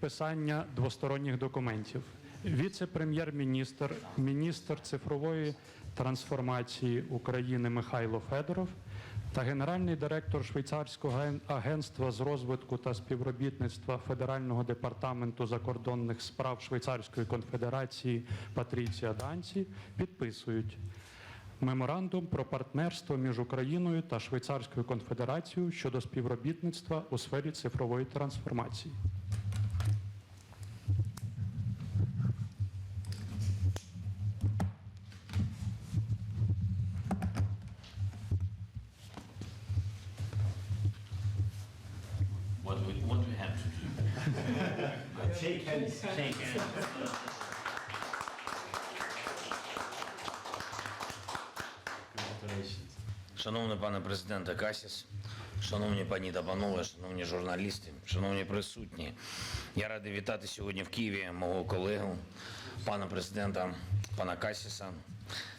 Писання двосторонніх документів. Віце-прем'єр-міністр, міністр цифрової трансформації України Михайло Федоров та генеральний директор швейцарського агентства з розвитку та співробітництва Федерального департаменту закордонних справ Швейцарської конфедерації Патріція Данці підписують меморандум про партнерство між Україною та Швейцарською конфедерацією щодо співробітництва у сфері цифрової трансформації. What we have to do. Shake hands. Shake hands. Шановний пане президенте Касіс, шановні пані та панове, шановні журналісти, шановні присутні, я радий вітати сьогодні в Києві мого колегу, пана президента, пана Касіса.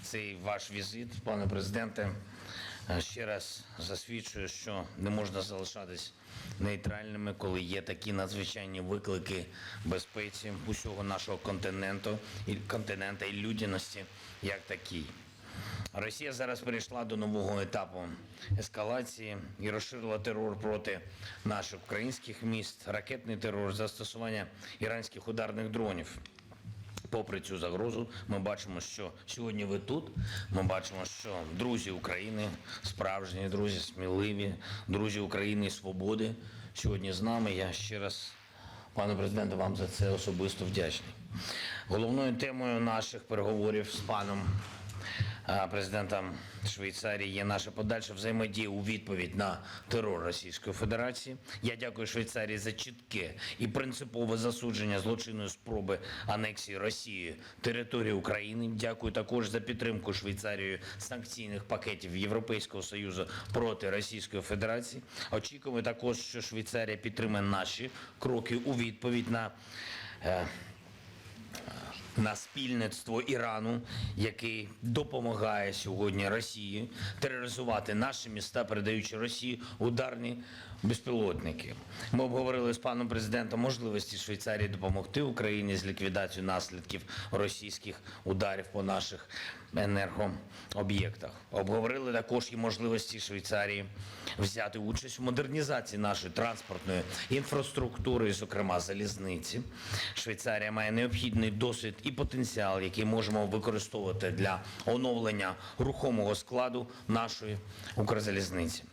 Цей ваш візит, пане президенте, ще раз засвідчує, що не можна залишатись нейтральними, коли є такі надзвичайні виклики безпеці усього нашого континенту і континента і людяності, як такий. Росія зараз перейшла до нового етапу ескалації і розширила терор проти наших українських міст, ракетний терор, застосування іранських ударних дронів. Попри цю загрозу, ми бачимо, що сьогодні ви тут. Ми бачимо, що друзі України, справжні друзі, сміливі, друзі України і свободи сьогодні з нами. Я ще раз Пане президенте, вам за це особисто вдячний. Головною темою наших переговорів з паном президентом Швейцарії є наша подальша взаємодія у відповідь на терор Російської Федерації. Я дякую Швейцарії за чітке і принципове засудження злочинної спроби анексії Росії території України. Дякую також за підтримку Швейцарією санкційних пакетів Європейського союзу проти Російської Федерації. Очікуємо також, що Швейцарія підтримає наші кроки у відповідь на. На спільництво Ірану, який допомагає сьогодні Росії тероризувати наші міста, передаючи Росії ударні безпілотники. Ми обговорили з паном президентом можливості Швейцарії допомогти Україні з ліквідацією наслідків російських ударів по наших енергооб'єктах. Обговорили також і можливості Швейцарії взяти участь у модернізації нашої транспортної інфраструктури, зокрема залізниці. Швейцарія має необхідний досвід і потенціал, який можемо використовувати для оновлення рухомого складу нашої Укрзалізниці.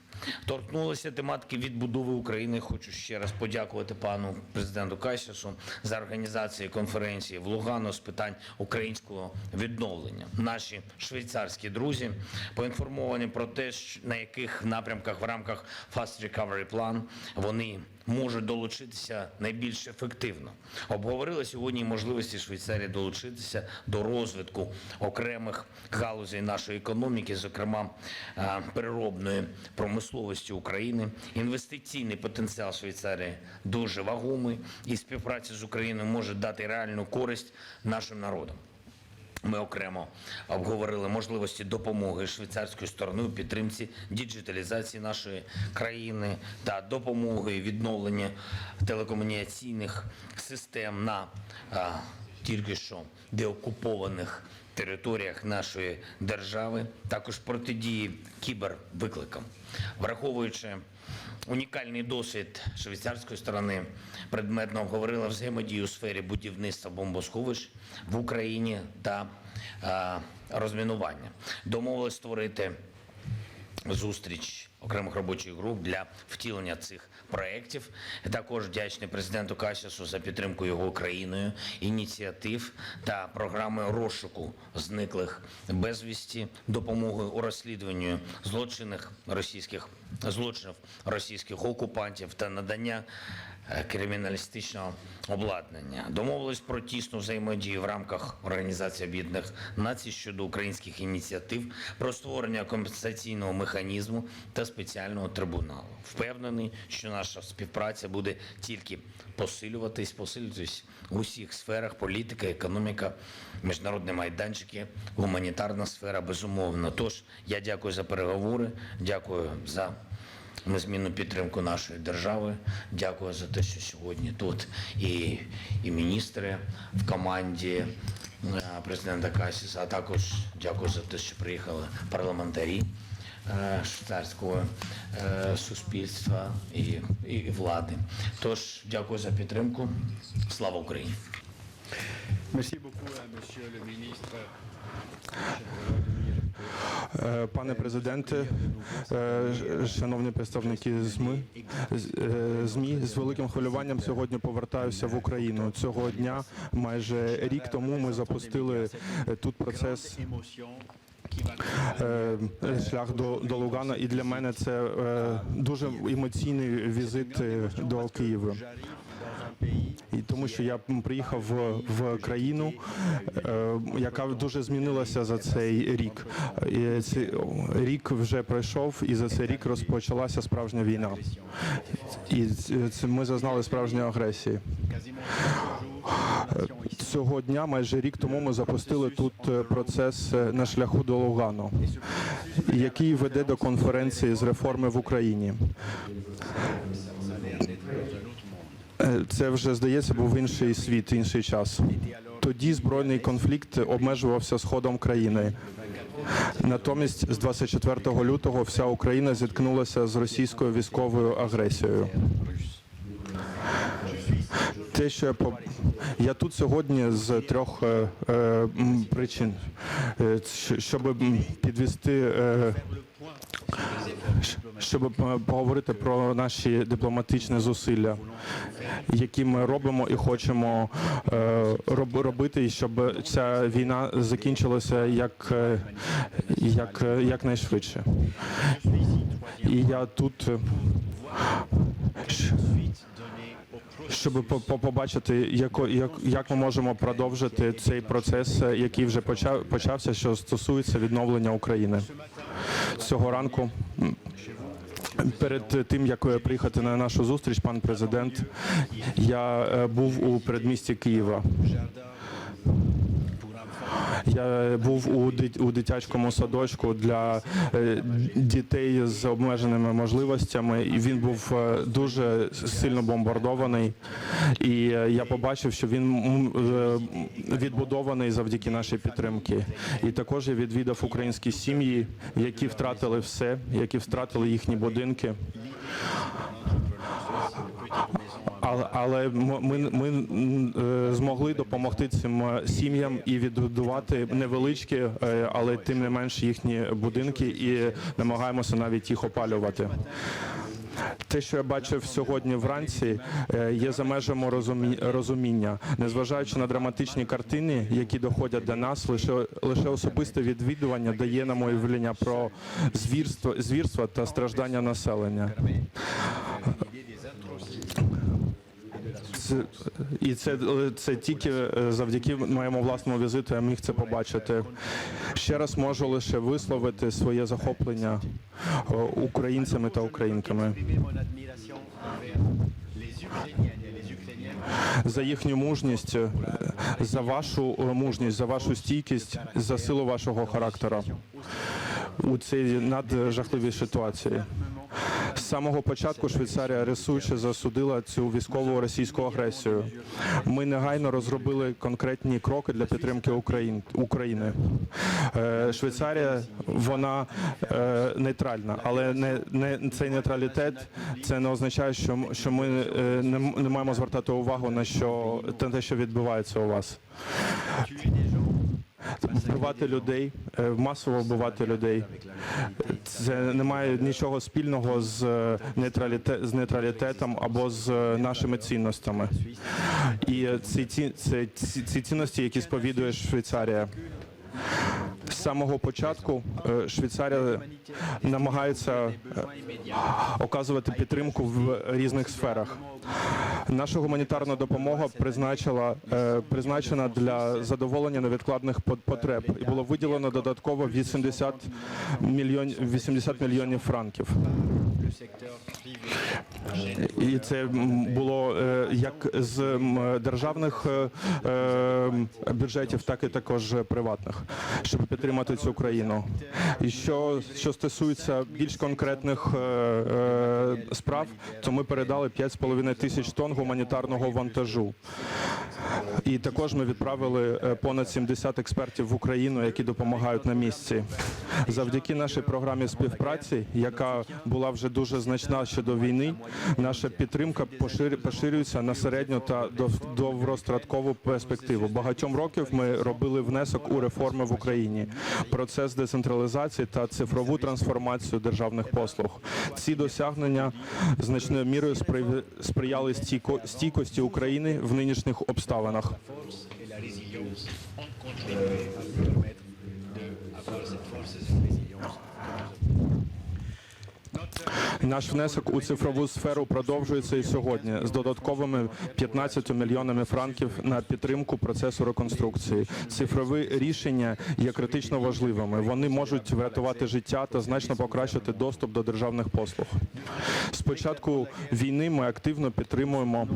Торкнулися тематики відбудови України. Хочу ще раз подякувати пану президенту Касісу за організацію конференції в Лугано з питань українського відновлення. Наші швейцарські друзі поінформовані про те, на яких напрямках в рамках Fast Recovery Plan вони можуть долучитися найбільш ефективно. Обговорили сьогодні можливості Швейцарії долучитися до розвитку окремих галузей нашої економіки, зокрема е, переробної промисловості України. Інвестиційний потенціал Швейцарії дуже вагомий, і співпраця з Україною може дати реальну користь нашим народам. Ми окремо обговорили можливості допомоги швейцарської сторони у підтримці діджиталізації нашої країни та допомоги відновлення телекомунікаційних систем на тільки що деокупованих територіях нашої держави, також протидії кібервикликам, враховуючи унікальний досвід швейцарської сторони, предметно обговорила взаємодію у сфері будівництва бомбосховищ в Україні та е, розмінування. Домовились створити зустріч окремих робочих груп для втілення цих проєктів. Також вдячний президенту Касісу за підтримку його країною ініціатив та програми розшуку зниклих безвісті, допомоги у розслідуванні злочинних російських злочинів російських окупантів та надання криміналістичного обладнання. Домовились про тісну взаємодію в рамках Організації Об'єднаних Націй щодо українських ініціатив про створення компенсаційного механізму та спеціального трибуналу. Впевнений, що наша співпраця буде тільки посилюватись, посилюватись в усіх сферах політика, економіка, міжнародні майданчики, гуманітарна сфера, безумовно. Тож я дякую за переговори, дякую за незмінну підтримку нашої держави. Дякую за те, що сьогодні тут і, і міністри в команді е, президента Касіса, а також дякую за те, що приїхали парламентарі е, швейцарського е, суспільства і, і влади. Тож дякую за підтримку. Слава Україні! Merci. Е, Пане президенте, е, шановні представники ЗМИ, з- е, ЗМІ, з великим хвилюванням сьогодні повертаюся в Україну. Цього дня, майже рік тому, ми запустили тут процес шлях до, до Лугана, і для мене це дуже емоційний візит до Києва. Тому що я приїхав в, країну, е, яка дуже змінилася за цей рік. Цей рік вже пройшов, і за цей рік розпочалася справжня війна. І ми зазнали справжньої агресії. Цього дня, майже рік тому, ми запустили тут е, процес е, на шляху до Лугану, який веде до конференції з реформи в Україні. Е, Це вже здається був інший світ, інший час. Тоді збройний конфлікт обмежувався сходом країни. Натомість, з 24 лютого, вся Україна зіткнулася з російською військовою агресією. Те, що я по я тут сьогодні з трьох е, е, причин, Е, щоб підвести. Е, щоб е, поговорити про наші дипломатичні зусилля, які ми робимо і хочемо е, робити, щоб ця війна закінчилася як, е, як, якнайшвидше. І я тут. Щоб по- по- побачити, яко- як, як ми можемо продовжити цей процес, який вже почав, почався, що стосується відновлення України. Цього ранку Перед тим як е, приїхати на нашу зустріч, пан президент, я е, був у передмісті Києва. Я був у у дитячому садочку для е, дітей з обмеженими можливостями, і він був е, дуже сильно бомбардований. І е, я побачив, що він е, відбудований завдяки нашій підтримці. І також я відвідав українські сім'ї, які втратили все, які втратили їхні будинки. Але, але ми, ми е, змогли допомогти цим е, сім'ям і відбудувати невеличкі, е, але тим не менш їхні будинки, і намагаємося навіть їх опалювати. Те, що я бачив сьогодні вранці, є за межами розумі- розуміння. Незважаючи на драматичні картини, які доходять до нас, лише лише особисте відвідування дає нам уявлення про звірство, звірства та страждання населення. Це, і це, це тільки е, завдяки моєму власному візиту я міг це побачити. Ще раз можу лише висловити своє захоплення е, українцями та українками за їхню мужність, е, за вашу е, мужність, за вашу стійкість, за силу вашого характера у цій наджахливій ситуації. Самого початку Швейцарія рисуюче засудила цю військову російську агресію. Ми негайно розробили конкретні кроки для підтримки Україн- України. Е, Швейцарія вона е, нейтральна, але не, не цей нейтралітет це не означає, що, що ми е, не, маємо звертати увагу на що те, що відбувається у вас. Вбивати людей, е, масово вбивати людей. Це не має нічого спільного з нейтралітет нейтраліте, з нейтралітетом або з е, нашими цінностями. І е, ці, ці, ці, ці цінності, які сповідує Швейцарія. Самого початку е, Швейцарія намагається е, оказувати підтримку в різних сферах. Наша гуманітарна допомога призначила е, призначена для задоволення невідкладних пот- потреб і було виділено додатково 80 мільйонів 80 мільйонів франків. І це було е, як з державних е, е, бюджетів, так і також приватних, щоб підтримати цю країну. І що, що стосується більш конкретних справ, то ми передали 5,5 тисяч тонн гуманітарного вантажу. І також ми відправили понад 70 експертів в Україну, які допомагають на місці. Завдяки нашій програмі співпраці, яка була вже дуже значна ще до війни, наша підтримка пошир- поширюється на середню та дов- довгострокову перспективу. Багатьом років ми робили внесок у реформи в Україні, процес децентралізації та цифрову трансформацію державних послуг. Ці досягнення значною мірою спри- сприяли стійкості України в нинішніх обставинах. force et la résilience Наш внесок у цифрову сферу продовжується і сьогодні з додатковими 15 мільйонами франків на підтримку процесу реконструкції. Цифрові рішення є критично важливими. Вони можуть врятувати життя та значно покращити доступ до державних послуг. З початку війни ми активно підтримуємо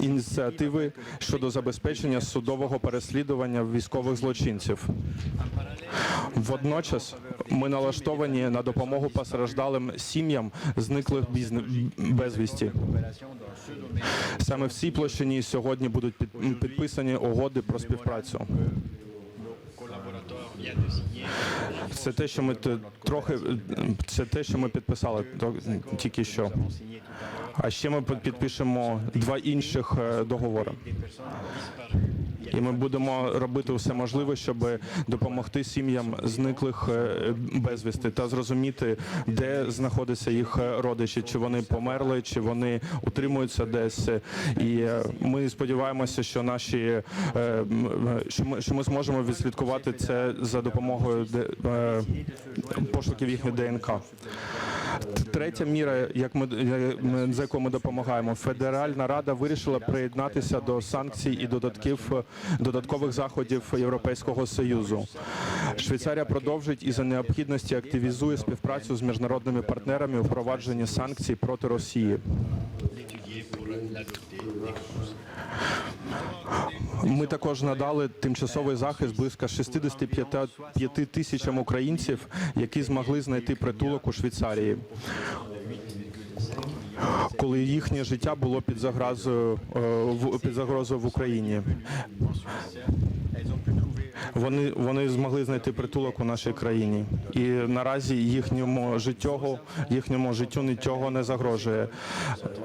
ініціативи щодо забезпечення судового переслідування військових злочинців. Водночас ми налаштовані на допомогу постраждалим сім'ям зниклих безвісті. Саме в цій площині сьогодні будуть під- підписані угоди про співпрацю. Це те, що ми трохи це те, що ми підписали тільки що. А ще ми підпишемо два інших е, договори. І ми будемо робити все можливе, щоб допомогти сім'ям зниклих е, безвісти та зрозуміти, де знаходяться їх е, родичі, чи вони померли, чи вони утримуються десь. І ми сподіваємося, що наші що ми, що ми зможемо відслідкувати це за допомогою пошуків їхньої ДНК. Третя міра, як ми- за яку ми допомагаємо, Федеральна рада вирішила приєднатися до санкцій і додатків додаткових заходів Європейського союзу. Швейцарія продовжить і за необхідності активізує співпрацю з міжнародними партнерами у впровадженні санкцій проти Росії. Ми також надали тимчасовий захист близько 65 тисячам українців, які змогли знайти притулок у Швейцарії. Коли їхнє життя було під загрозою е, під загрозою в Україні, вони вони змогли знайти притулок у нашій країні, і наразі їхньому життю, їхньому життю нічого не загрожує.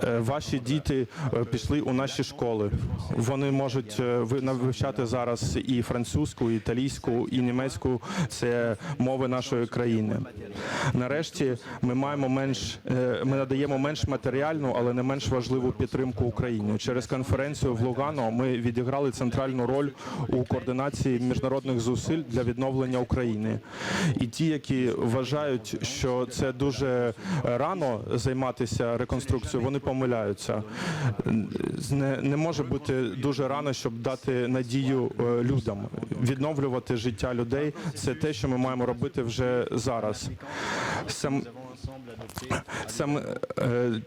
Е, Ваші діти е, пішли у наші школи. Вони можуть е, навчати зараз і французьку, і італійську, і німецьку. Це мови нашої країни. Нарешті ми маємо менш ми надаємо менш матеріальну, але не менш важливу підтримку Україні. Через конференцію в Лугано ми відіграли центральну роль у координації міжнародних зусиль для відновлення України. І ті, які вважають, що це дуже рано займатися реконструкцією, вони помиляються. Не, не може бути дуже рано, щоб дати надію е, людям. Відновлювати життя людей це те, що ми маємо робити вже зараз. Сам, Сам е,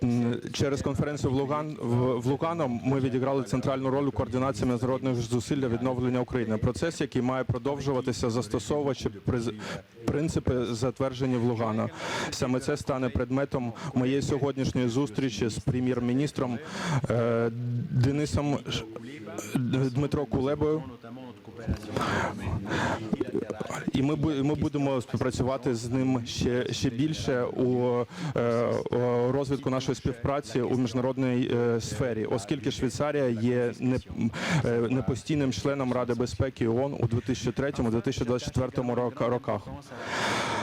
через конференцію в Луган в, Лугано ми відіграли центральну роль у координації міжнародних зусиль для відновлення України. Процес, який має продовжуватися, застосовуючи принципи, затверджені в Лугано. Саме це стане предметом моєї сьогоднішньої зустрічі з прем'єр-міністром е, Денисом Дмитро Кулебою. І ми ми будемо співпрацювати з ним ще ще більше у е, розвитку нашої співпраці у міжнародній е, сфері, оскільки Швейцарія є не, е, непостійним членом Ради безпеки ООН у 2003-2024 рок- роках.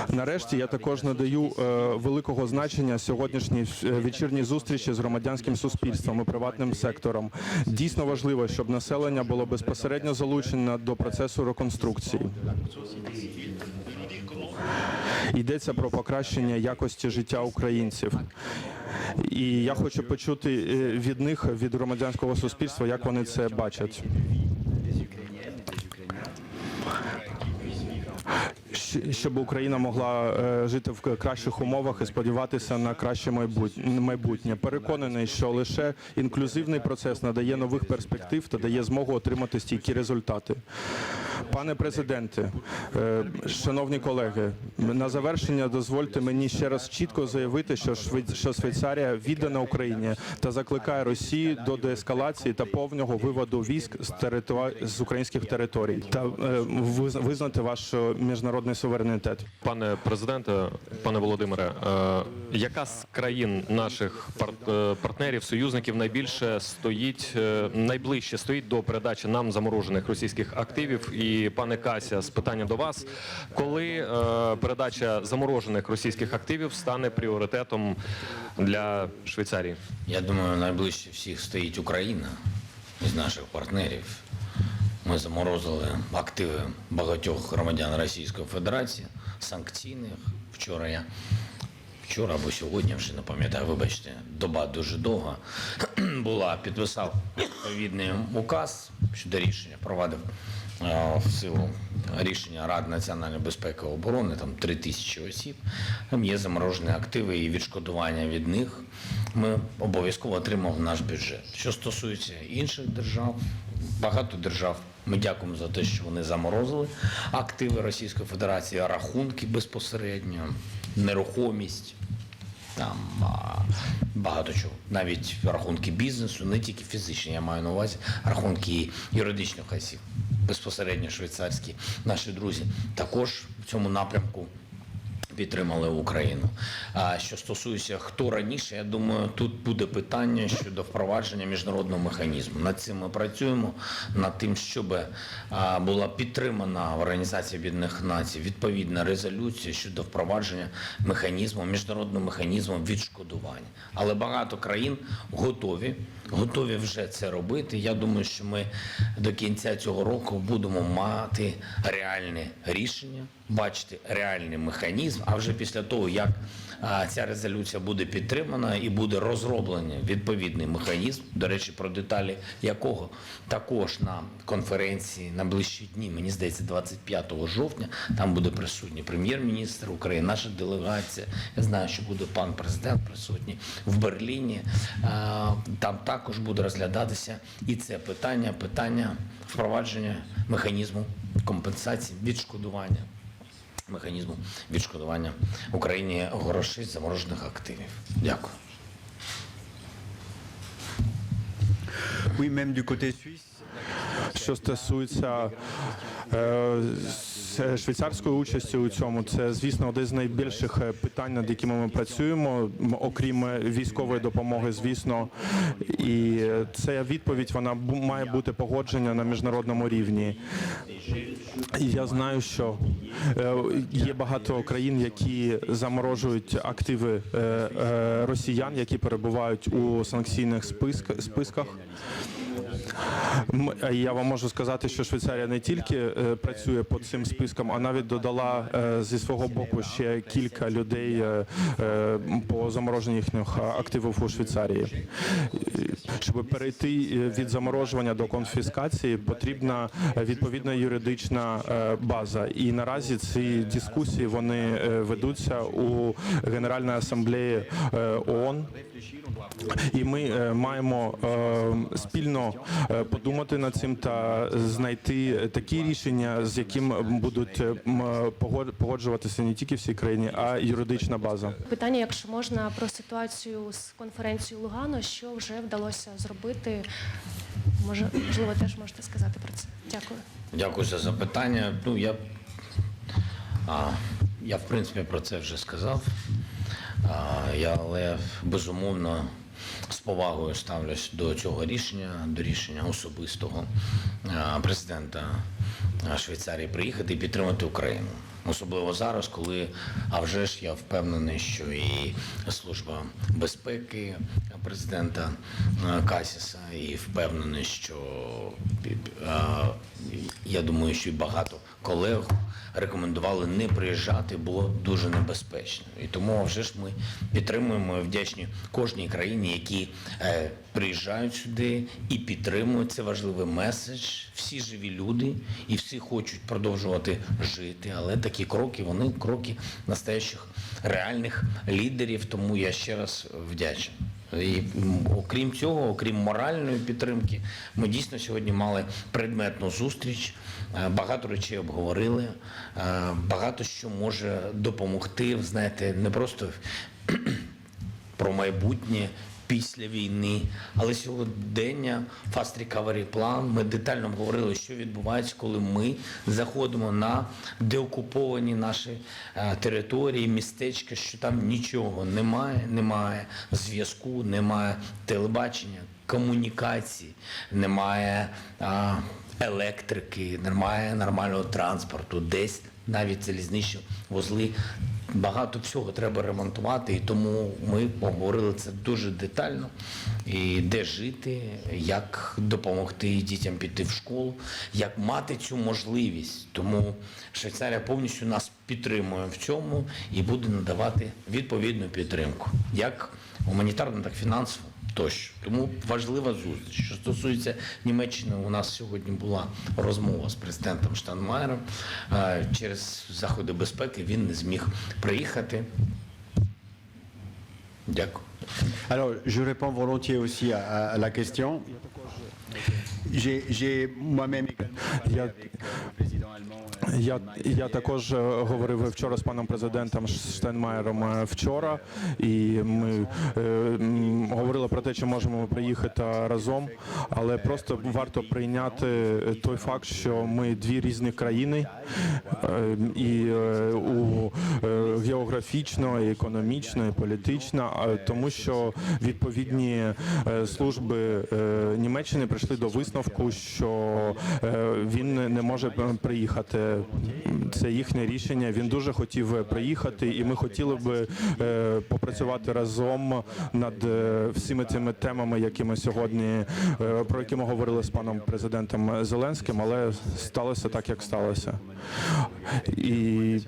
Нарешті я також надаю е, великого значення сьогоднішній е, вечірній зустрічі з громадянським суспільством і приватним сектором. Дійсно важливо, щоб населення було безпосередньо залучено до процесу реконструкції. Йдеться про покращення якості життя українців. І я хочу почути е, від них, від громадянського суспільства, як вони це бачать. Щоб Україна могла е, жити в кращих умовах і сподіватися на краще майбут- майбутнє. Переконаний, що лише інклюзивний процес надає нових перспектив та дає змогу отримати стійкі результати. Пане президенте, е, шановні колеги, на завершення дозвольте мені ще раз чітко заявити, що що Швейцарія віддана Україні та закликає Росію до деескалації та повного виводу військ з територ- з українських територій та е, визнати ваш е, міжнародний суверенітет. Пане президенте, пане Володимире, яка з країн наших пар- партнерів, союзників найбільше стоїть найближче стоїть до передачі нам заморожених російських активів? І пане Кася, з питання до вас, коли е, передача заморожених російських активів стане пріоритетом для Швейцарії? Я думаю, найближче всіх стоїть Україна із наших партнерів. Ми заморозили активи багатьох громадян Російської Федерації, санкційних. Вчора я вчора або сьогодні, вже не пам'ятаю, вибачте, доба дуже довга була, підписав відповідний указ щодо рішення, провадив е, в силу рішення Ради національної безпеки і оборони, там три тисячі осіб. Там є заморожені активи і відшкодування від них. Ми обов'язково отримав наш бюджет. Що стосується інших держав, багато держав. Ми дякуємо за те, що вони заморозили активи Російської Федерації, рахунки безпосередньо, нерухомість там багато чого. Навіть рахунки бізнесу, не тільки фізичні, я маю на увазі рахунки юридичних осіб, безпосередньо швейцарські наші друзі також в цьому напрямку. Підтримали Україну. А що стосується хто раніше, я думаю, тут буде питання щодо впровадження міжнародного механізму. Над цим ми працюємо, над тим, щоб була підтримана в Організації Об'єднаних Націй відповідна резолюція щодо впровадження механізму, міжнародного механізму відшкодування. Але багато країн готові, готові вже це робити. Я думаю, що ми до кінця цього року будемо мати реальне рішення, бачити реальний механізм. А вже після того, як ця резолюція буде підтримана і буде розроблений відповідний механізм, до речі, про деталі якого також на конференції на ближчі дні, мені здається, 25 жовтня, там буде присутній прем'єр-міністр України, наша делегація. Я знаю, що буде пан президент присутній в Берліні. Там також буде розглядатися і це питання, питання впровадження механізму компенсації, відшкодування механізму відшкодування Україні грошей заморожених активів. Дякую. Oui, même du côté suisse. Що стосується е, швейцарської участі у цьому, це звісно одне з найбільших е, питань, над якими ми працюємо, окрім е, військової допомоги, звісно. І е, ця відповідь вона має бути погоджена на міжнародному рівні. Я знаю, що е, є багато країн, які заморожують активи е, е, росіян, які перебувають у санкційних списк- списках. Е, Я вам можу сказати, що Швейцарія не тільки е, працює по цим спискам, а навіть додала е, зі свого боку ще кілька людей по замороженню їхніх активів у Швейцарії. Щоб перейти від заморожування до конфіскації, потрібна відповідна юридична база. І наразі ці дискусії вони ведуться у Генеральній асамблеї ООН. І ми маємо спільно е, подумати над цим та знайти такі рішення, з яким будуть е, погоджуватися не тільки всі країни, а й юридична база. Питання, якщо можна, про ситуацію з конференцією Лугано, що вже вдалося зробити? Може, можливо, теж можете сказати про це. Дякую. Дякую за запитання. Ну, я, а, я в принципі про це вже сказав. А, я, але безумовно з повагою ставлюсь до цього рішення, до рішення особистого президента Швейцарії приїхати і підтримати Україну. Особливо зараз, коли, а вже ж я впевнений, що і Служба безпеки президента е, Касіса і впевнений, що е, я думаю, що і багато колег рекомендували не приїжджати, було дуже небезпечно. І тому вже ж ми підтримуємо і вдячні кожній країні, які е, приїжджають сюди і підтримують. Це важливий меседж. Всі живі люди і всі хочуть продовжувати жити. Але такі кроки, вони кроки настоящих реальних лідерів. Тому я ще раз вдячний. І окрім цього, окрім моральної підтримки, ми дійсно сьогодні мали предметну зустріч. Е, Багато речей обговорили, е, багато що може допомогти, знаєте, не просто про майбутнє після війни, але сьогодення Fast Recovery план. Ми детально говорили, що відбувається, коли ми заходимо на деокуповані наші е, території, містечка, що там нічого немає, немає зв'язку, немає телебачення, комунікацій, немає а, електрики, немає нормального транспорту, десь навіть залізничні вузли. Багато всього треба ремонтувати, і тому ми обговорили це дуже детально. І де жити, як допомогти дітям піти в школу, як мати цю можливість. Тому Швейцарія повністю нас підтримує в цьому і буде надавати відповідну підтримку, як гуманітарну, так і фінансову. Тощо. Тому важлива зустріч. Що стосується Німеччини, у нас сьогодні була розмова з президентом Штанмаєром. Е, Через заходи безпеки він не зміг приїхати. Дякую. Alors, je réponds volontiers aussi à, à- la question. J'ai j'ai moi-même également parlé avec euh, le président allemand. Я, я також е, говорив вчора з паном президентом Штайнмаєром е, вчора, і ми е, говорили про те, чи можемо приїхати разом, але просто варто прийняти той факт, що ми дві різні країни, е, і е, у е, географічно, і економічно, і політично, тому що відповідні е, служби е, Німеччини прийшли до висновку, що е, він не може е, приїхати. Це їхнє рішення. Він дуже хотів е, приїхати, і ми хотіли би е, попрацювати разом над е, всіми цими темами, які ми сьогодні про які ми говорили з паном президентом Зеленським, але сталося так, як сталося. І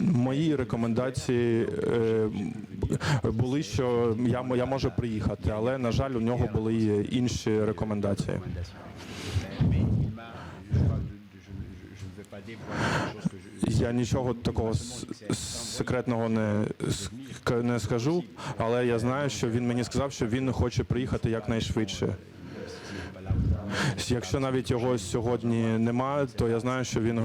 мої рекомендації були, що я, я можу приїхати, але на жаль, у нього були інші рекомендації. Я нічого такого секретного не, не скажу, але я знаю, що він мені сказав, що він хоче приїхати якнайшвидше. Якщо навіть його сьогодні немає, то я знаю, що він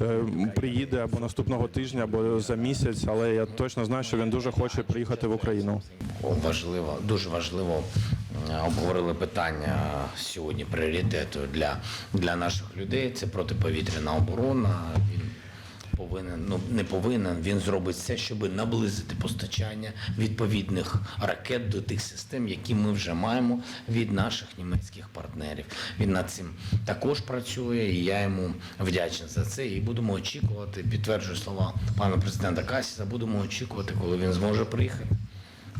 е, приїде або наступного тижня, або за місяць, але я точно знаю, що він дуже хоче приїхати в Україну. Важливо, дуже важливо обговорили питання сьогодні пріоритету для, для наших людей. Це протиповітряна оборона. Він повинен, ну не повинен, він зробить все, щоб наблизити постачання відповідних ракет до тих систем, які ми вже маємо від наших німецьких партнерів. Він над цим також працює, і я йому вдячний за це. І будемо очікувати, підтверджую слова пана президента Касіса, будемо очікувати, коли він зможе приїхати.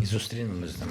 І зустрінемось з ним.